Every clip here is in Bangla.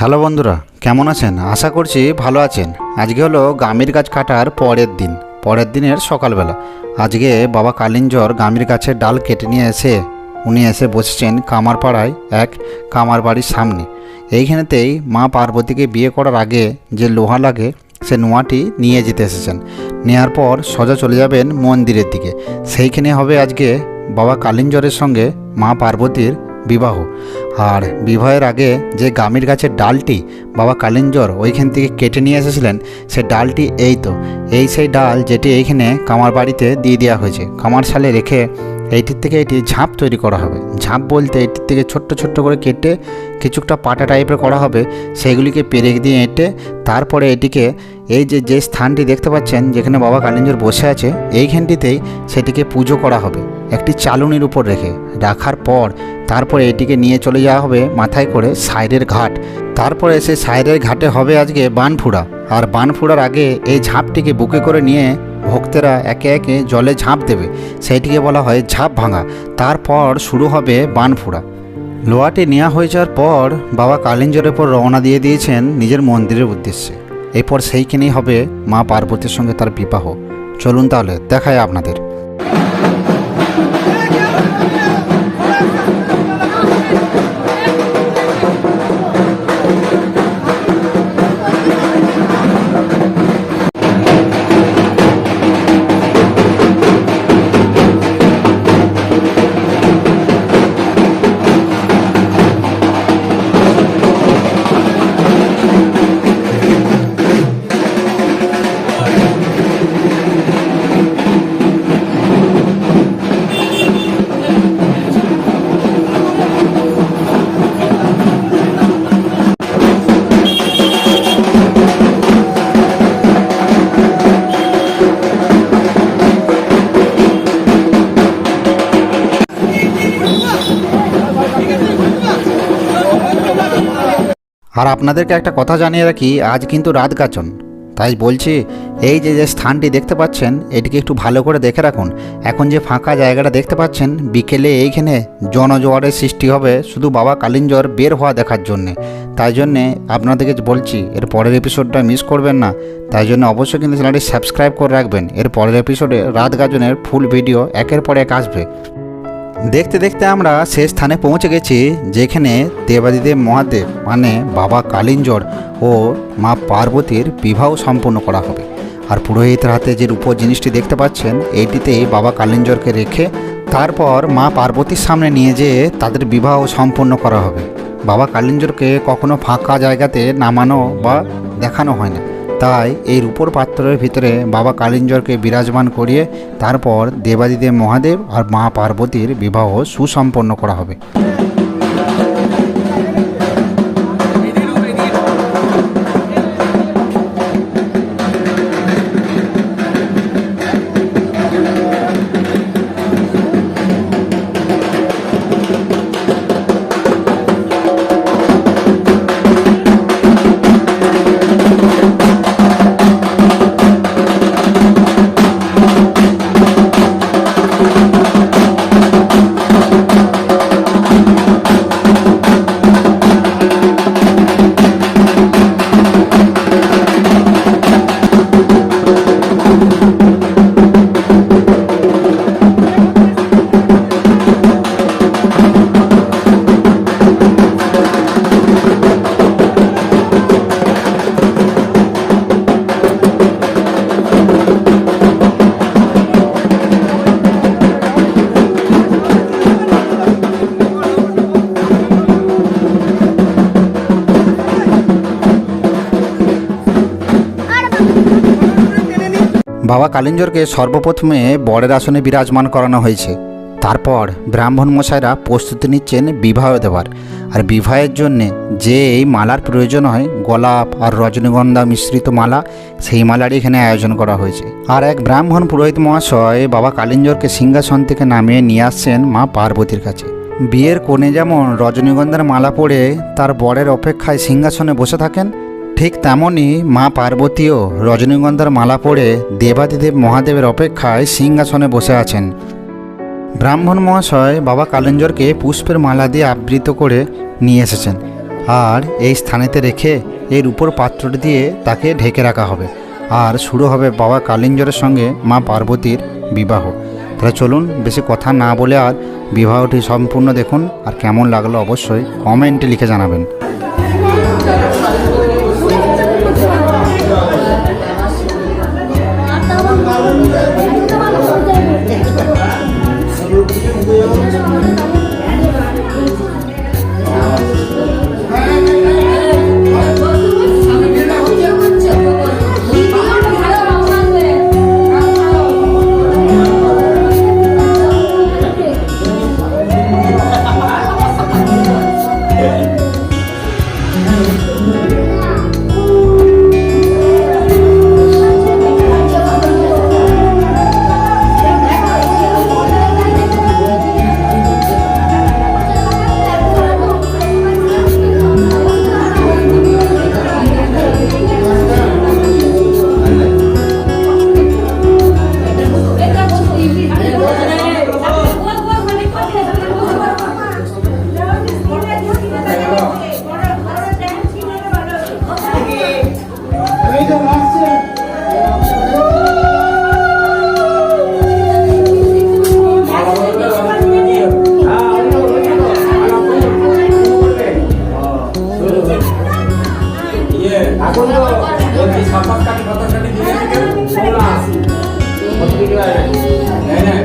হ্যালো বন্ধুরা, কেমন আছেন? আশা করছি ভালো আছেন। আজকে হলো গামির গাছ কাটার পরের দিন, পরের দিনের সকালবেলা। আজকে বাবা কালিঞ্জর গামির গাছের ডাল কেটে নিয়ে এসে, উনি এসে বসেছেন কামারপাড়ায় এক কামার বাড়ির সামনে। এইখানেতেই মা পার্বতীকে বিয়ে করার আগে যে লোহা লাগে, সে নোয়াটি নিয়ে যেতে এসেছেন। নেওয়ার পর সোজা চলে যাবেন মন্দিরের দিকে। সেইখানে হবে আজকে বাবা কালিঞ্জরের সঙ্গে মা পার্বতীর বিবাহ। আর বিবাহের আগে যে গামির গাছের ডালটি বাবা কালিঞ্জর ওইখান থেকে কেটে নিয়ে এসেছিলেন, সে ডালটি এই তো। এই সেই ডাল যেটি এইখানে কামার বাড়িতে দিয়ে দেওয়া হয়েছে। কামার সালে রেখে এইটির থেকে এটি ঝাঁপ তৈরি করা হবে। ঝাঁপ বলতে এটির থেকে ছোট্ট ছোট্ট করে কেটে কিছুটা পাটা টাইপের করা হবে সেইগুলিকে পেরেক দিয়ে এঁটে তারপরে এটিকে এই যে যে স্থানটি দেখতে পাচ্ছেন, যেখানে বাবা কালিঞ্জর বসে আছে, এইখানটিতেই সেটিকে পুজো করা হবে। একটি চালুনির উপর রেখে। রাখার পর তারপরে এটিকে নিয়ে চলে যাওয়া হবে মাথায় করে সাইডের ঘাট। তারপরে সে সাইডের ঘাটে হবে আজকে বানফুড়া। আর বানফুড়ার আগে এই ঝাঁপটিকে বুকে করে নিয়ে ভক্তেরা একে একে জলে ঝাঁপ দেবে। সেইটিকে বলা হয় ঝাঁপ ভাঙা। তারপর শুরু হবে বানফুড়া। লোহাটি নেওয়া হয়ে যাওয়ার পর বাবা কালিঞ্জরের পর রওনা দিয়ে দিয়েছেন নিজের মন্দিরের উদ্দেশ্যে। এরপর সেইখানেই হবে মা পার্বতীর সঙ্গে তার বিবাহ। চলুন তাহলে দেখায় আপনাদের। আর আপনাদেরকে একটা কথা জানিয়ে রাখি, আজ কিন্তু রাত গাচন তাই বলছি, এই যে যে স্থানটি দেখতে পাচ্ছেন, এটিকে একটু ভালো করে দেখে রাখুন। এখন যে ফাঁকা জায়গাটা দেখতে পাচ্ছেন, বিকেলে এইখানে জনজোয়ারের সৃষ্টি হবে, শুধু বাবা কালিঞ্জর বের হওয়া দেখার জন্যে। তাই জন্যে আপনাদেরকে বলছি, এর পরের এপিসোডটা মিস করবেন না। তাই জন্য অবশ্যই কিন্তু চ্যানেলটি সাবস্ক্রাইব করে রাখবেন। এর পরের এপিসোডে রাত গাজনের ফুল ভিডিও একের পর এক আসবে। দেখতে দেখতে আমরা সে স্থানে পৌঁছে গেছি, যেখানে দেবাদিদেব মহাদেব মানে বাবা কালিঞ্জর ও মা পার্বতীর বিবাহ সম্পন্ন করা হবে। আর পুরোহিতের হাতে যে রূপোর জিনিসটি দেখতে পাচ্ছেন এইটিতেই বাবা কালিঞ্জরকে রেখে তারপর মা পার্বতীর সামনে নিয়ে যেয়ে তাদের বিবাহ সম্পন্ন করা হবে। বাবা কালিঞ্জরকে কখনো ফাঁকা জায়গাতে নামানো বা দেখানো হয় না। তাই এই রূপোর পাত্রের ভিতরে বাবা কালিঞ্জরকে বিরাজমান করিয়ে তারপর দেবাদিদেব মহাদেব আর মা পার্বতীর বিবাহ সুসম্পন্ন করা হবে। বাবা কালিঞ্জরকে সর্বপ্রথমে বরের আসনে বিরাজমান করানো হয়েছে। তারপর ব্রাহ্মণ মশাইরা প্রস্তুতি নিচ্ছেন বিবাহ দেওয়ার আর বিবাহের জন্যে যে এই মালার প্রয়োজন হয়, গোলাপ আর রজনীগন্ধা মিশ্রিত মালা, সেই মালারই এখানে আয়োজন করা হয়েছে। আর এক ব্রাহ্মণ পুরোহিত মহাশয় বাবা কালিঞ্জরকে সিংহাসন থেকে নামিয়ে নিয়ে আসছেন মা পার্বতীর কাছে। বিয়ের কোণে যেমন রজনীগন্ধার মালা পরে তার বরের অপেক্ষায় সিংহাসনে বসে থাকেন ঠিক তেমনই মা পার্বতীও রজনীগন্ধার মালা পরে দেবাদিদেব মহাদেবের অপেক্ষায় সিংহাসনে বসে আছেন। ব্রাহ্মণ মহাশয় বাবা কালেঞ্জরকে পুষ্পের মালা দিয়ে আবৃত করে নিয়ে এসেছেন। আর এই স্থানেতে রেখে এর উপর পাত্রটি দিয়ে তাকে ঢেকে রাখা হবে। আর শুরু হবে বাবা কালিঞ্জরের সঙ্গে মা পার্বতীর বিবাহ। তাহলে চলুন বেশি কথা না বলে আর বিবাহটি সম্পূর্ণ দেখুন। আর কেমন লাগল অবশ্যই কমেন্টে লিখে জানাবেন। এখন তো সাপাত কাটি পাতা কাটি দিয়ে দিকে কত আছে হ্যাঁ হ্যাঁ।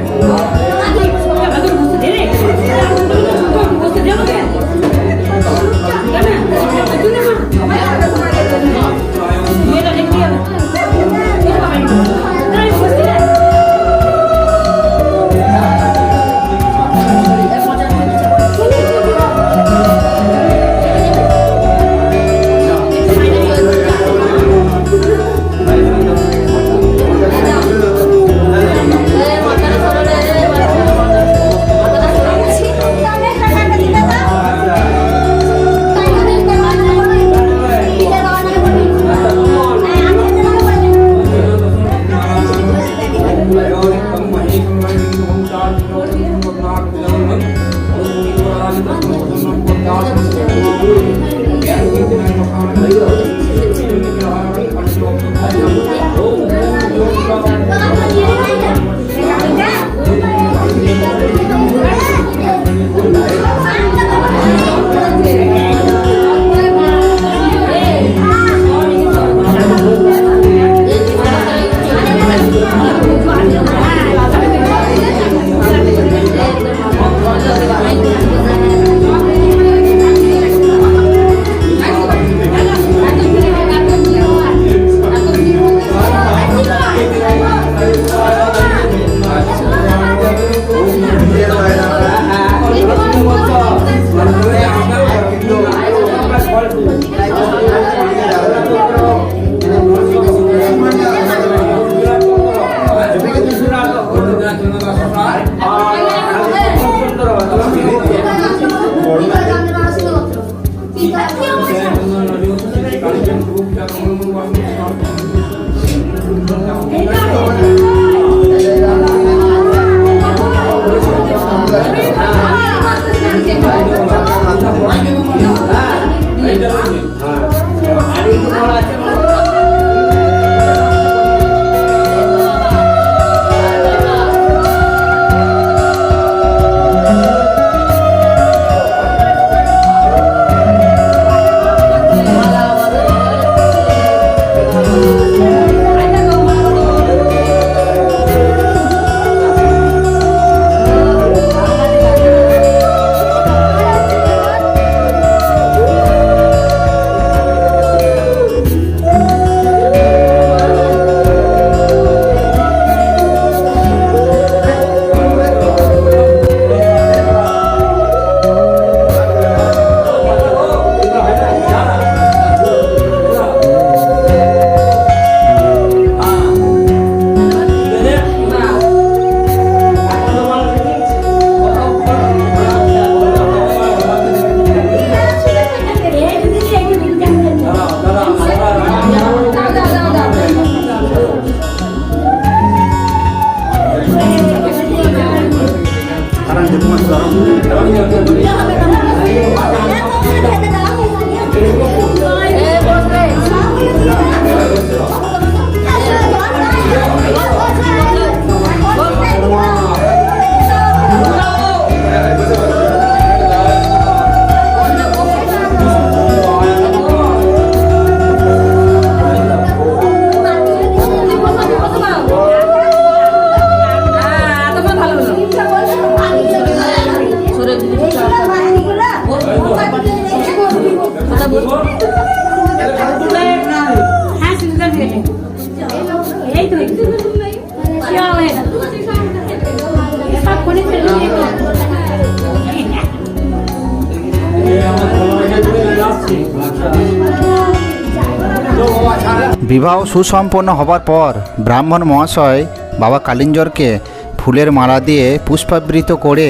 বিবাহ সুসম্পন্ন হবার পর ব্রাহ্মণ মহাশয় বাবা কালিঞ্জরকে ফুলের মালা দিয়ে পুষ্পাবৃত করে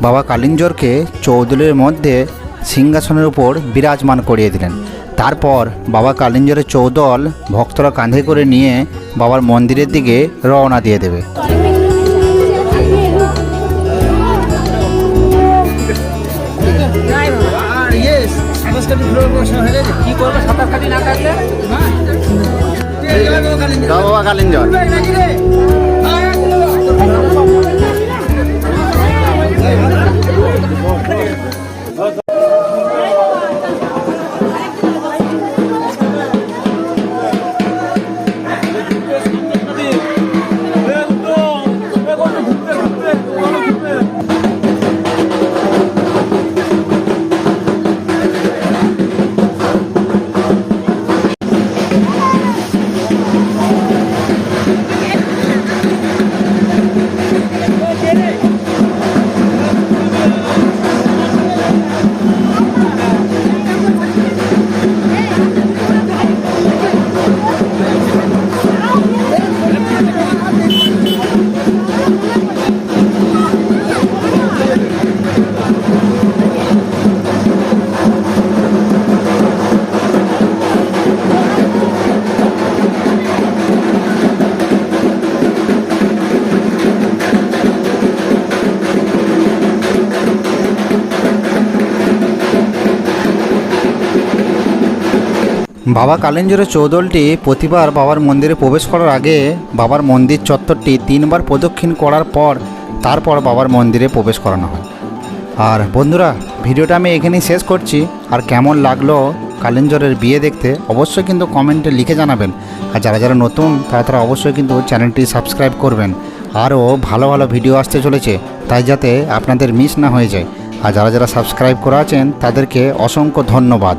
বাবা কালিঞ্জরকে চৌদুলের মধ্যে সিংহাসনের উপর বিরাজমান করিয়ে দিলেন। তারপর বাবা কালিঞ্জরের চৌদল ভক্তরা কাঁধে করে নিয়ে বাবার মন্দিরের দিকে রওনা দিয়ে দেবে। কি করবে সাঁতার কাটি না কাটলে বাবা কালিঞ্জর বাবা কালিঞ্জরের চৌদলটি প্রতিবার বাবার মন্দিরে প্রবেশ করার আগে বাবার মন্দির চত্বরটি তিনবার প্রদক্ষিণ করার পর তারপর বাবার মন্দিরে প্রবেশ করানো হয়। আর বন্ধুরা, ভিডিওটা আমি এখানেই শেষ করছি। আর কেমন লাগল কালিঞ্জরের বিয়ে দেখতে, অবশ্যই কিন্তু কমেন্টে লিখে জানাবেন। আর যারা যারা নতুন, তারা তারা অবশ্যই কিন্তু চ্যানেলটি সাবস্ক্রাইব করবেন। আরও ভালো ভালো ভিডিও আসতে চলেছে, তাই যাতে আপনাদের মিস না হয়ে যায়। আর যারা যারা সাবস্ক্রাইব করা আছেন, তাদেরকে অসংখ্য ধন্যবাদ।